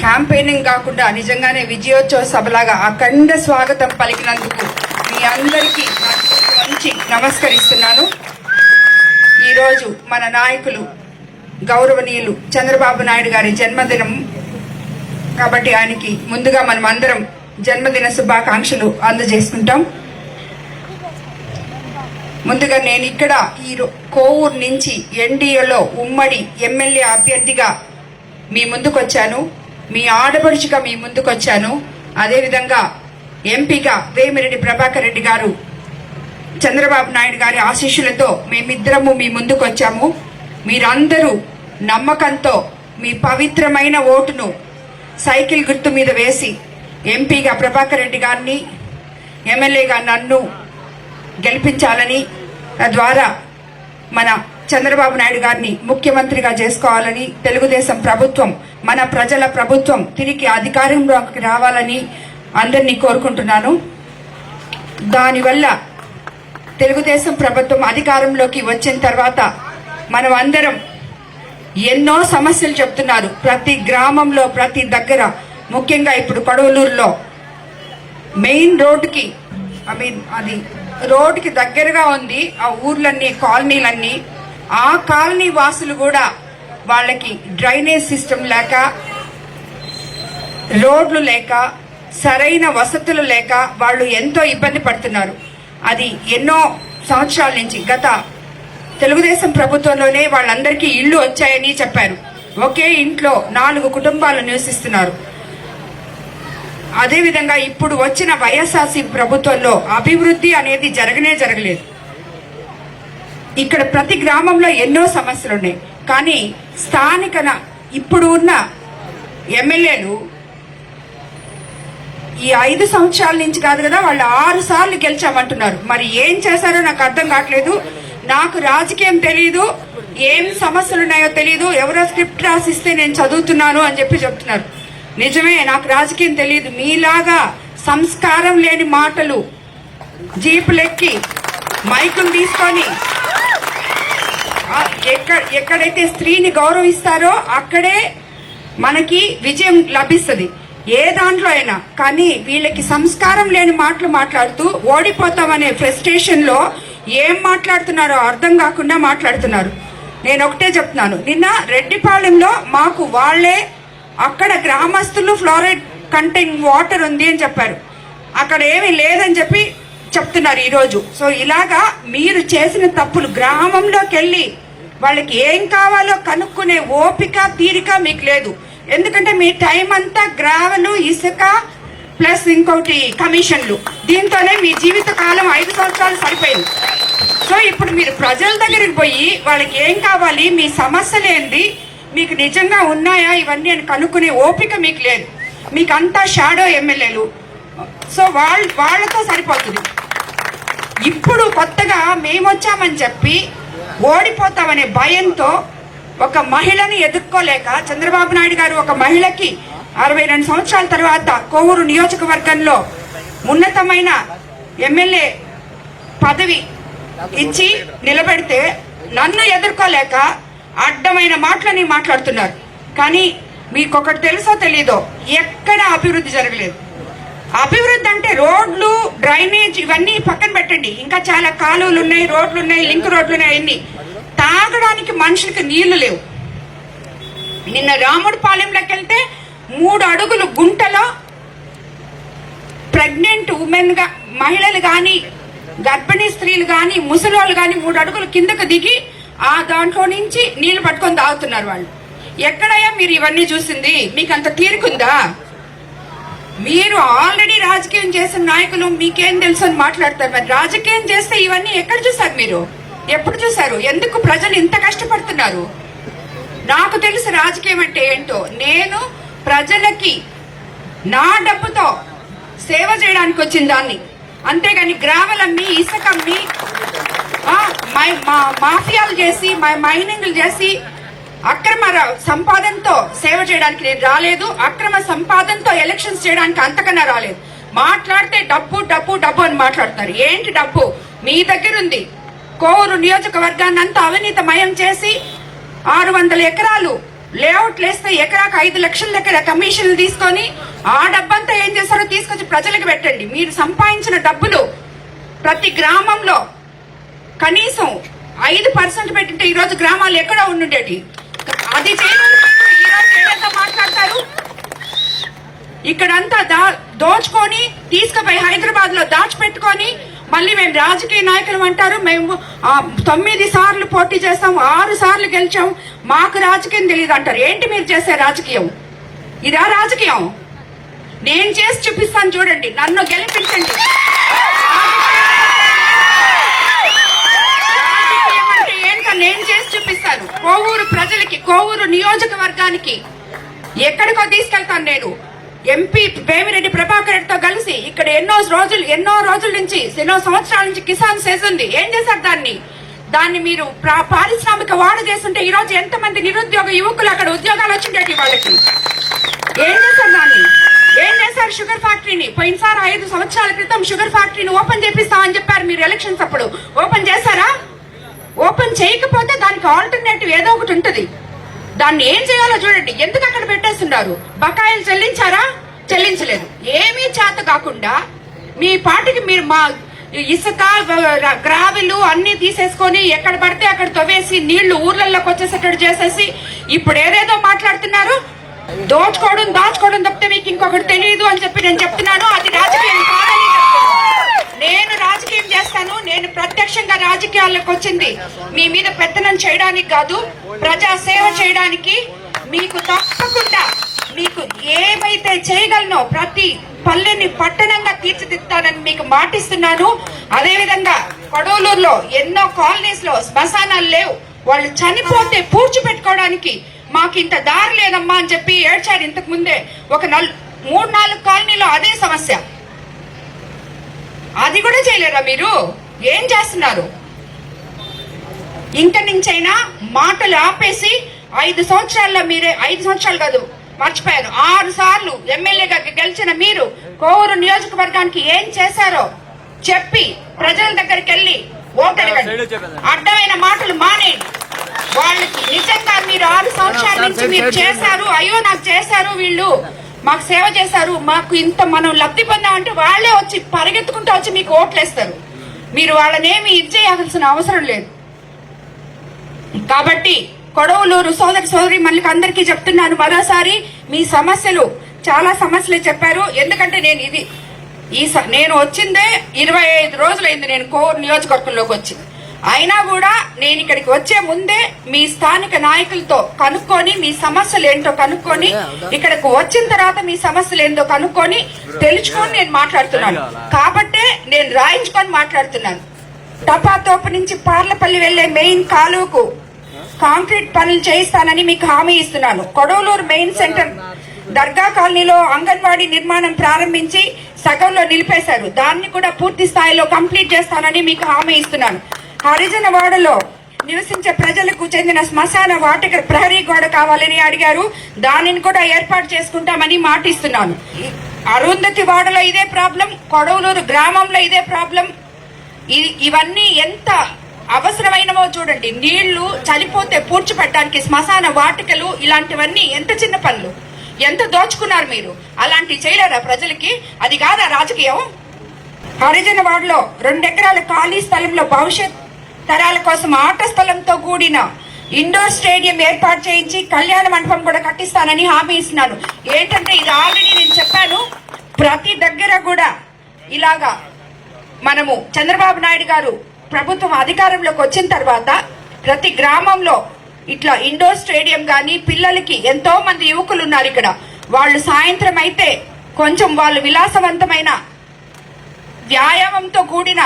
Campaigning కాకుండా నిజంగానే విజయోత్సవ సభలాగా అఖండ స్వాగతం పలికినందుకు మీ అందరికీ మంచి నమస్కరిస్తున్నాను. ఈరోజు మన నాయకులు గౌరవనీయులు చంద్రబాబు నాయుడు గారి జన్మదినం. కాబట్టి ఆయనకి ముందుగా మనం అందరం జన్మదిన శుభాకాంక్షలు అందజేసుకుంటాం. ముందుగా నేను ఇక్కడ ఈ రో- కోవూరు నుంచి ఎన్డీఏలో ఉమ్మడి ఎమ్మెల్యే అభ్యర్థిగా మీ ముందుకొచ్చాను. మీ ఆడపడుచుగా మీ ముందుకొచ్చాను. అదేవిధంగా ఎంపీగా వేమిరెడ్డి ప్రభాకర్ రెడ్డి గారు చంద్రబాబు నాయుడు గారి ఆశీస్సులతో మేమిద్దరము మీ ముందుకు వచ్చాము మీరందరూ నమ్మకంతో మీ పవిత్రమైన ఓటును సైకిల్ గుర్తు మీద వేసి ఎంపీగా ప్రభాకర్ రెడ్డి గారిని ఎమ్మెల్యేగా నన్ను గెలిపించాలని తద్వారా మన చంద్రబాబు నాయుడు గారిని ముఖ్యమంత్రిగా చేసుకోవాలని తెలుగుదేశం ప్రభుత్వం మన ప్రజల ప్రభుత్వం తిరిగి అధికారంలోకి రావాలని అందరినీ కోరుకుంటున్నాను. దానివల్ల తెలుగుదేశం ప్రభుత్వం అధికారంలోకి వచ్చిన తర్వాత మనం అందరం ఎన్నో సమస్యలు చెప్తున్నారు. ప్రతి గ్రామంలో ప్రతి దగ్గర ముఖ్యంగా ఇప్పుడు కొడవలూరులో మెయిన్ రోడ్డుకి ఐ మీన్ అది రోడ్డుకి దగ్గరగా ఉంది. ఆ ఊర్లన్నీ కాలనీలన్నీ ఆ కాలనీ వాసులు కూడా వాళ్ళకి డ్రైనేజ్ సిస్టమ్ లేక రోడ్లు లేక సరైన వసతులు లేక వాళ్ళు ఎంతో ఇబ్బంది పడుతున్నారు. అది ఎన్నో సంవత్సరాల నుంచి గత తెలుగుదేశం ప్రభుత్వంలోనే వాళ్ళందరికీ ఇళ్ళు వచ్చాయని చెప్పారు. ఒకే ఇంట్లో నాలుగు కుటుంబాలు నివసిస్తున్నారు. అదేవిధంగా ఇప్పుడు వచ్చిన వైఎస్ఆర్సీ ప్రభుత్వంలో అభివృద్ధి అనేది జరగనే జరగలేదు. ఇక్కడ ప్రతి గ్రామంలో ఎన్నో సమస్యలు ఉన్నాయి. కానీ స్థానిక ఇప్పుడు ఉన్న ఎమ్మెల్యేలు ఈ ఐదు సంవత్సరాల నుంచి కాదు కదా వాళ్ళు ఆరు సార్లు గెలిచామంటున్నారు. మరి ఏం చేశారో నాకు అర్థం కావట్లేదు. నాకు రాజకీయం తెలియదు ఏం సమస్యలు ఉన్నాయో తెలియదు ఎవరో స్క్రిప్ట్ రాసిస్తే నేను చదువుతున్నాను అని చెప్పి చెప్తున్నారు. నిజమే నాకు రాజకీయం తెలియదు మీలాగా సంస్కారం లేని మాటలు జీపులెక్కి మైకులు తీసుకొని ఎక్కడ ఎక్కడైతే స్త్రీని గౌరవిస్తారో అక్కడే మనకి విజయం లభిస్తుంది. ఏ దాంట్లో అయినా. కానీ వీళ్ళకి సంస్కారం లేని మాటలు మాట్లాడుతూ ఓడిపోతామనే ఫ్రస్ట్రేషన్లో ఏం మాట్లాడుతున్నారో అర్థం కాకుండా మాట్లాడుతున్నారు. నేను ఒకటే చెప్తున్నాను. నిన్న రెడ్డిపాలెంలో మాకు వాళ్ళే అక్కడ గ్రామస్తులు ఫ్లోరైడ్ కంటెంట్ వాటర్ ఉంది అని చెప్పారు. అక్కడ ఏమీ లేదని చెప్పి చెప్తున్నారు ఈరోజు. సో ఇలాగా మీరు చేసిన తప్పులు గ్రామంలోకి వెళ్ళి వాళ్ళకి ఏం కావాలో కనుక్కునే ఓపిక తీరిక మీకు లేదు. ఎందుకంటే మీ టైం అంతా గ్రావెలు ఇసుక ప్లస్ ఇంకోటి కమిషన్లు. దీంతోనే మీ జీవిత కాలం ఐదు సంవత్సరాలు సరిపోయింది. సో ఇప్పుడు మీరు ప్రజల దగ్గరికి పోయి వాళ్ళకి ఏం కావాలి మీ సమస్యలు మీకు నిజంగా ఉన్నాయా ఇవన్నీ అని కనుక్కునే ఓపిక మీకు లేదు. మీకు అంతా షాడో ఎమ్మెల్యేలు. సో వాళ్ళ వాళ్ళతో సరిపోతుంది. ఇప్పుడు కొత్తగా మేము వచ్చామని చెప్పి ఓడిపోతామనే భయంతో ఒక మహిళని ఎదుర్కోలేక చంద్రబాబు నాయుడు గారు ఒక మహిళకి అరవై రెండు సంవత్సరాల తర్వాత కోవూరు నియోజకవర్గంలో ఉన్నతమైన ఎమ్మెల్యే పదవి ఇచ్చి నిలబెడితే నన్ను ఎదుర్కోలేక అడ్డమైన మాటలని మాట్లాడుతున్నారు. కానీ మీకు ఒకటి తెలుసో తెలీదో ఎక్కడ అభివృద్ధి జరగలేదు. అభివృద్ధి అంటే రోడ్లు డ్రైనేజ్ ఇవన్నీ పక్కన పెట్టండి. ఇంకా చాలా కాలువలు ఉన్నాయి రోడ్లు ఉన్నాయి లింక్ రోడ్లు ఉన్నాయి అన్ని తాగడానికి మనుషులకి నీళ్ళు లేవు. నిన్న రాముడు పాలెంలోకి వెళ్తే మూడు అడుగులు గుంటలో ప్రెగ్నెంట్ ఉమెన్గా మహిళలు కానీ గర్భిణీ స్త్రీలు కానీ ముసలి కానీ మూడు అడుగులు కిందకు దిగి ఆ దాంట్లో నుంచి నీళ్ళు పట్టుకొని తాగుతున్నారు వాళ్ళు. ఎక్కడయ్యా మీరు ఇవన్నీ చూసింది? మీకు అంత తీరుకుందా? మీరు ఆల్రెడీ రాజకీయం చేసిన నాయకులు మీకేం తెలుసు అని మాట్లాడతారు. మరి రాజకీయం చేస్తే ఇవన్నీ ఎక్కడ చూసారు మీరు? ఎప్పుడు చూసారు ఎందుకు ప్రజలు ఇంత కష్టపడుతున్నారు? నాకు తెలుసు రాజకీయం అంటే ఏంటో. నేను ప్రజలకి నా డబ్బుతో సేవ చేయడానికి వచ్చిన దాన్ని. అంతేగాని గ్రావెలమ్మి ఇసుకమ్మి మై- మా మాఫియాలు చేసి మా మైనింగ్లు చేసి అక్రమ సంపాదనతో సేవ చేయడానికి నేను రాలేదు. అక్రమ సంపాదనతో ఎలక్షన్స్ చేయడానికి అంతకన్నా రాలేదు. మాట్లాడితే డబ్బు డబ్బు డబ్బు అని మాట్లాడుతున్నారు. ఏంటి డబ్బు? మీ దగ్గర ఉంది. కోరు నియోజకవర్గాన్ని అంతా అవినీతమయం చేసి ఆరు వందల ఎకరాలు లేఅవుట్లు వేస్తే ఎకరాకు ఐదు లక్షల దగ్గర కమిషన్లు తీసుకొని ఆ డబ్బంతా ఏం చేస్తారో తీసుకొచ్చి ప్రజలకు పెట్టండి. మీరు సంపాదించిన డబ్బులు ప్రతి గ్రామంలో కనీసం ఐదు పర్సెంట్ పెట్టింటే ఈరోజు గ్రామాలు ఎక్కడ ఉండుండేటి? అది చేయడం ఈ రోజు ఏదైతే మాట్లాడతారు ఇక్కడంతా దా దోచుకొని తీసుకుపోయి హైదరాబాద్లో దాచిపెట్టుకొని మళ్ళీ మేము రాజకీయ నాయకులు అంటారు. మేము తొమ్మిది సార్లు పోటీ చేస్తాం ఆరు సార్లు గెలిచాం. మాకు రాజకీయం తెలియదు అంటారు. ఏంటి మీరు చేసే రాజకీయం? ఇదా రాజకీయం? నేను చేసి చూపిస్తాను చూడండి. నన్ను గెలిపించండి. ఏంటో నేను చేసి చూపిస్తాను. కోవూరు ప్రజలకి కోవూరు నియోజకవర్గానికి ఎక్కడికో తీసుకెళ్తాను నేను. ఎంపీ వేమిరెడ్డి ప్రభాకర్ రెడ్డితో కలిసి ఇక్కడ ఎన్నో రోజులు ఎన్నో రోజుల నుంచి ఎన్నో సంవత్సరాల నుంచి కిసాన్ చేసింది ఏం చేశారు దాన్ని? దాన్ని మీరు పారిశ్రామిక వాడ చేస్తుంటే ఈ రోజు ఎంతమంది నిరుద్యోగ యువకులు అక్కడ ఉద్యోగాలు వచ్చిండేటి వాళ్ళకి? ఏం చేశారు దాన్ని? ఏం చేశారు షుగర్ ఫ్యాక్టరీని? పోయినసారి ఐదు సంవత్సరాల క్రితం షుగర్ ఫ్యాక్టరీని ఓపెన్ చేపిస్తా అని చెప్పారు మీరు ఎలక్షన్స్ అప్పుడు. ఓపెన్ చేశారా? ఓపెన్ చేయకపోతే దానికి ఆల్టర్నేటివ్ ఏదో ఒకటి ఉంటుంది. దాన్ని ఏం చేయాలో చూడండి. ఎందుకు అక్కడ పెట్టేస్తున్నారు? బకాయిలు చెల్లించారా? చెల్లించలేదు. ఏమీ చేత కాకుండా మీ పాటికి మీరు మా ఇసుక గ్రావెలు అన్ని తీసేసుకొని ఎక్కడ పడితే అక్కడ తవ్వేసి నీళ్ళు ఊర్లలోకి వచ్చేసేటట్టు చేసేసి ఇప్పుడు ఏదేదో మాట్లాడుతున్నారు. దోచుకోవడం దాచుకోవడం తప్పితే మీకు ఇంకొకటి తెలియదు అని చెప్పి నేను చెప్తున్నాను. అది రాజకీయం కాదని నేను రాజకీయం చేస్తాను నేను ప్రత్యక్షంగా రాజకీయాల్లోకి వచ్చింది. మీ మీద పెత్తనం చేయడానికి కాదు ప్రజా సేవ చేయడానికి మీకు తప్పకుండా మీకు ఏమైతే చేయగలనో ప్రతి పల్లెని పట్టణంగా తీర్చిదిద్దానని మీకు మాటిస్తున్నాను. అదేవిధంగా కొడవలూరులో ఎన్నో కాలనీస్లో శ్మశానాలు లేవు. వాళ్ళు చనిపోతే పూడ్చిపెట్టుకోవడానికి మాకు ఇంత దారి లేదమ్మా అని చెప్పి ఏడ్చారు ఇంతకు ముందే. ఒక నల్ మూడు నాలుగు కాలనీలో అదే సమస్య. అది కూడా చేయలేరా మీరు? ఏం చేస్తున్నారు? ఇంక నుంచైనా మాటలు ఆపేసి ఐదు సంవత్సరాల్లో మీరే ఐదు సంవత్సరాలు కాదు మర్చిపోయారు ఆరు సార్లు ఎమ్మెల్యేగా గెలిచిన మీరు కోవూరు నియోజకవర్గానికి ఏం చేశారో చెప్పి ప్రజల దగ్గరికి వెళ్ళి ఓటు అడగండి అడ్డమైన మాటలు మానేయండి వాళ్ళకి నిజంగా మీరు ఆరు సంవత్సరాల నుంచి మీరు చేశారు అయ్యో నాకు చేశారు వీళ్ళు. మాకు సేవ చేశారు మాకు ఇంత మనం లబ్ధి పొందామంటే వాళ్ళే వచ్చి పరిగెత్తుకుంటూ వచ్చి మీకు ఓట్లేస్తారు. మీరు వాళ్ళనేమి ఇది చేయాల్సిన అవసరం లేదు. కాబట్టి కొడవలూరు సోదరి సోదరి మనకి అందరికీ చెప్తున్నాను మరోసారి మీ సమస్యలు చాలా సమస్యలు చెప్పారు. ఎందుకంటే నేను ఇది ఈ స- నేను వచ్చిందే ఇరవై ఐదు రోజులైంది నేను కోర్ నియోజకవర్గంలోకి వచ్చి. అయినా కూడా నేను ఇక్కడికి వచ్చే ముందే మీ స్థానిక నాయకులతో కనుక్కొని మీ సమస్యలు ఏంటో కనుక్కొని ఇక్కడికి వచ్చిన తర్వాత మీ సమస్యలు ఏంటో కనుక్కొని తెలుసుకొని నేను మాట్లాడుతున్నాను. కాబట్టే నేను రాయించుకొని మాట్లాడుతున్నాను. టపాతోపు నుంచి పార్లపల్లి వెళ్ళే మెయిన్ కాలువకు కాంక్రీట్ పనులు చేయిస్తానని మీకు హామీ ఇస్తున్నాను. కొడవలూరు మెయిన్ సెంటర్ దర్గా కాలనీలో అంగన్వాడీ నిర్మాణం ప్రారంభించి సగంలో నిలిపేశారు. దాన్ని కూడా పూర్తి స్థాయిలో కంప్లీట్ చేస్తానని మీకు హామీ ఇస్తున్నాను. హరిజన వాడలో నివసించే ప్రజలకు చెందిన శ్మశాన వాటిక ప్రహరీ గోడ కావాలని అడిగారు. దానిని కూడా ఏర్పాటు చేసుకుంటామని మాటిస్తున్నాను. అరుంధతి వాడలో ఇదే ప్రాబ్లం కొడవలూరు గ్రామంలో ఇదే ప్రాబ్లం. ఇ- ఇవన్నీ ఎంత అవసరమైనవో చూడండి. నీళ్ళు చనిపోతే పూడ్చిపెట్టడానికి శ్మశాన వాటికలు ఇలాంటివన్నీ ఎంత చిన్న పనులు? ఎంత దోచుకున్నారు మీరు? అలాంటి చేయలేరా ప్రజలకి? అది కాదా రాజకీయం? హరిజన వాడలో రెండెకరాల ఖాళీ స్థలంలో భవిష్యత్ తరాల కోసం ఆట స్థలంతో కూడిన ఇండోర్ స్టేడియం ఏర్పాటు చేయించి కళ్యాణ మండపం కూడా కట్టిస్తానని హామీ ఇస్తున్నాను. ఏంటంటే ఇది ఆల్రెడీ నేను చెప్పాను. ప్రతి దగ్గర కూడా ఇలాగా మనము చంద్రబాబు నాయుడు గారు ప్రభుత్వం అధికారంలోకి వచ్చిన తర్వాత ప్రతి గ్రామంలో ఇట్లా ఇండోర్ స్టేడియం కానీ పిల్లలకి ఎంతో మంది యువకులు ఉన్నారు ఇక్కడ. వాళ్ళు సాయంత్రం అయితే కొంచెం వాళ్ళు విలాసవంతమైన వ్యాయామంతో కూడిన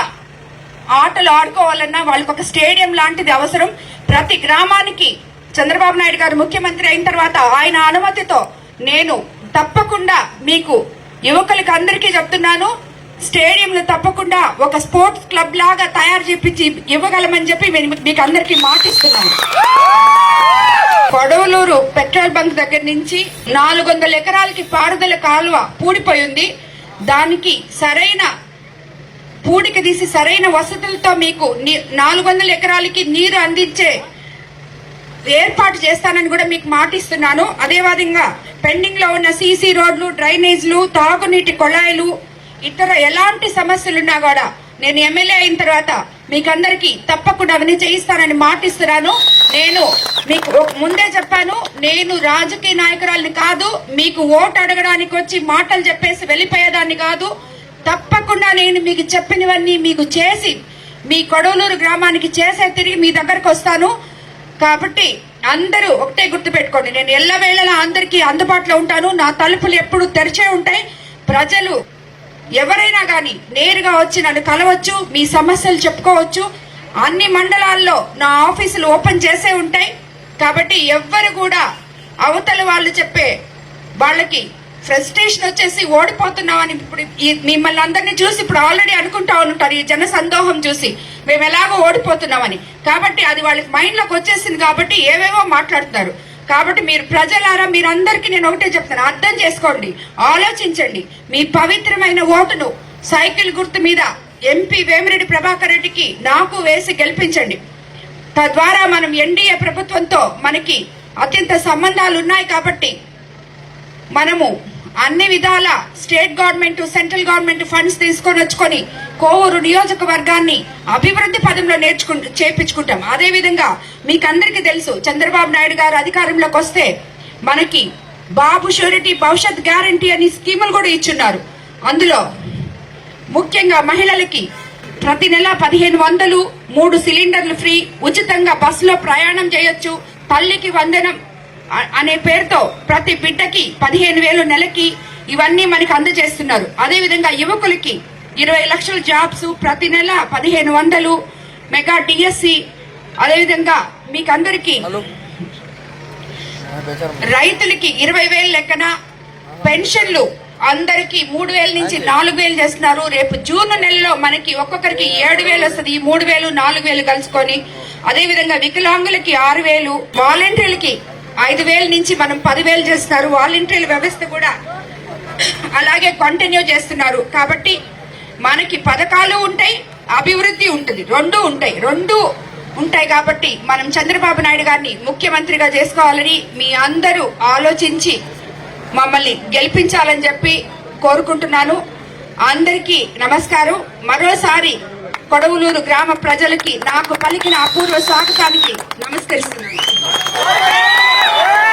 ఆటలు ఆడుకోవాలన్నా వాళ్ళకి ఒక స్టేడియం లాంటిది అవసరం. ప్రతి గ్రామానికి చంద్రబాబు నాయుడు గారు ముఖ్యమంత్రి అయిన తర్వాత ఆయన అనుమతితో నేను తప్పకుండా మీకు యువకులకి అందరికీ చెప్తున్నాను స్టేడియంలు తప్పకుండా ఒక స్పోర్ట్స్ క్లబ్ లాగా తయారు చేపించి ఇవ్వగలమని చెప్పి మీకు అందరికీ మాటిస్తున్నాను. కొడవలూరు పెట్రోల్ బంక్ దగ్గర నుంచి నాలుగు వందల ఎకరాలకి పారుదల కాలువ పూడిపోయింది దానికి సరైన పూడికి తీసి సరైన వసతులతో మీకు నాలుగు వందల ఎకరాలకి నీరు అందించే ఏర్పాటు చేస్తానని కూడా మీకు మాటిస్తున్నాను. అదే విధంగా పెండింగ్లో ఉన్న సీసీ రోడ్లు డ్రైనేజ్లు తాగునీటి కొళాయిలు ఇతర ఎలాంటి సమస్యలున్నా కూడా నేను ఎమ్మెల్యే అయిన తర్వాత మీకందరికి తప్పకుండా అవన్నీ చేయిస్తానని మాటిస్తున్నాను. నేను మీకు ముందే చెప్పాను నేను రాజకీయ నాయకురాలిని కాదు మీకు ఓటు అడగడానికి వచ్చి మాటలు చెప్పేసి వెళ్ళిపోయేదాన్ని కాదు. తప్పకుండా నేను మీకు చెప్పినవన్నీ మీకు చేసి మీ కొడవలూరు గ్రామానికి చేసే తిరిగి మీ దగ్గరకు వస్తాను. కాబట్టి అందరూ ఒకటే గుర్తుపెట్టుకోండి. నేను ఎల్లవేళలా అందరికీ అందుబాటులో ఉంటాను. నా తలుపులు ఎప్పుడు తెరిచే ఉంటాయి. ప్రజలు ఎవరైనా కానీ నేరుగా వచ్చి నన్ను కలవచ్చు మీ సమస్యలు చెప్పుకోవచ్చు. అన్ని మండలాల్లో నా ఆఫీసులు ఓపెన్ చేసే ఉంటాయి. కాబట్టి ఎవ్వరు కూడా అవతల వాళ్ళు చెప్పే వాళ్ళకి ఫ్రస్ట్రేషన్ వచ్చేసి ఓడిపోతున్నామని ఇప్పుడు ఈ మిమ్మల్ని అందరినీ చూసి ఇప్పుడు ఆల్రెడీ అనుకుంటా ఉంటారు ఈ జన సందోహం చూసి. మేము ఎలాగో ఓడిపోతున్నామని. కాబట్టి అది వాళ్ళకి మైండ్లోకి వచ్చేసింది కాబట్టి ఏవేవో మాట్లాడుతున్నారు. కాబట్టి మీరు ప్రజలారా మీరందరికీ నేను ఒకటే చెప్తాను అర్థం చేసుకోండి ఆలోచించండి. మీ పవిత్రమైన ఓటును సైకిల్ గుర్తు మీద ఎంపీ వేమిరెడ్డి ప్రభాకర్ రెడ్డికి నాకు వేసి గెలిపించండి. తద్వారా మనం ఎన్డీఏ ప్రభుత్వంతో మనకి అత్యంత సంబంధాలు ఉన్నాయి కాబట్టి మనము అన్ని విధాల state government central government funds తీసుకొని వచ్చుకొని కోవూరు నియోజకవర్గాన్ని అభివృద్ధి పదంలో నేర్చుకుంటూ చేపించుకుంటాం. అదేవిధంగా మీకు అందరికీ తెలుసు చంద్రబాబు నాయుడు గారు అధికారంలోకి వస్తే మనకి బాబు షూరిటీ భవిష్యత్ గ్యారంటీ అని స్కీములు కూడా ఇచ్చున్నారు. అందులో ముఖ్యంగా మహిళలకి ప్రతి నెల పదిహేను వందలు మూడు సిలిండర్లు ఫ్రీ ఉచితంగా బస్సులో ప్రయాణం చేయొచ్చు తల్లికి వందనం అనే పేరుతో ప్రతి బిడ్డకి పదిహేను వేలు నెలకి ఇవన్నీ మనకి అందజేస్తున్నారు. అదే విధంగా యువకులకి ఇరవై లక్షల జాబ్స్ ప్రతి నెల పదిహేను వందలు మెగా డిఎస్సి అదేవిధంగా మీకు అందరికీ రైతులకి ఇరవై వేలు లెక్కన పెన్షన్లు అందరికి మూడు వేల నుంచి నాలుగు వేలు చేస్తున్నారు. రేపు జూన్ నెలలో మనకి ఒక్కొక్కరికి ఏడు వేలు వస్తుంది. మూడు వేలు నాలుగు వేలు కలుసుకొని అదే విధంగా వికలాంగులకి ఆరు వేలు వాలంటీర్లకి ఐదు వేల నుంచి మనం పదివేలు చేస్తున్నారు. వాలంటీర్ల వ్యవస్థ కూడా అలాగే కంటిన్యూ చేస్తున్నారు. కాబట్టి మనకి పథకాలు ఉంటాయి అభివృద్ధి ఉంటుంది. రెండు ఉంటాయి. రెండు ఉంటాయి కాబట్టి మనం చంద్రబాబు నాయుడు గారిని ముఖ్యమంత్రిగా చేసుకోవాలని మీ అందరూ ఆలోచించి మమ్మల్ని గెలిపించాలని చెప్పి కోరుకుంటున్నాను. అందరికీ నమస్కారం. మరోసారి కొడవలూరు గ్రామ ప్రజలకి నాకు పలికిన అపూర్వ స్వాగతానికి నమస్కరిస్తున్నాను. Yeah.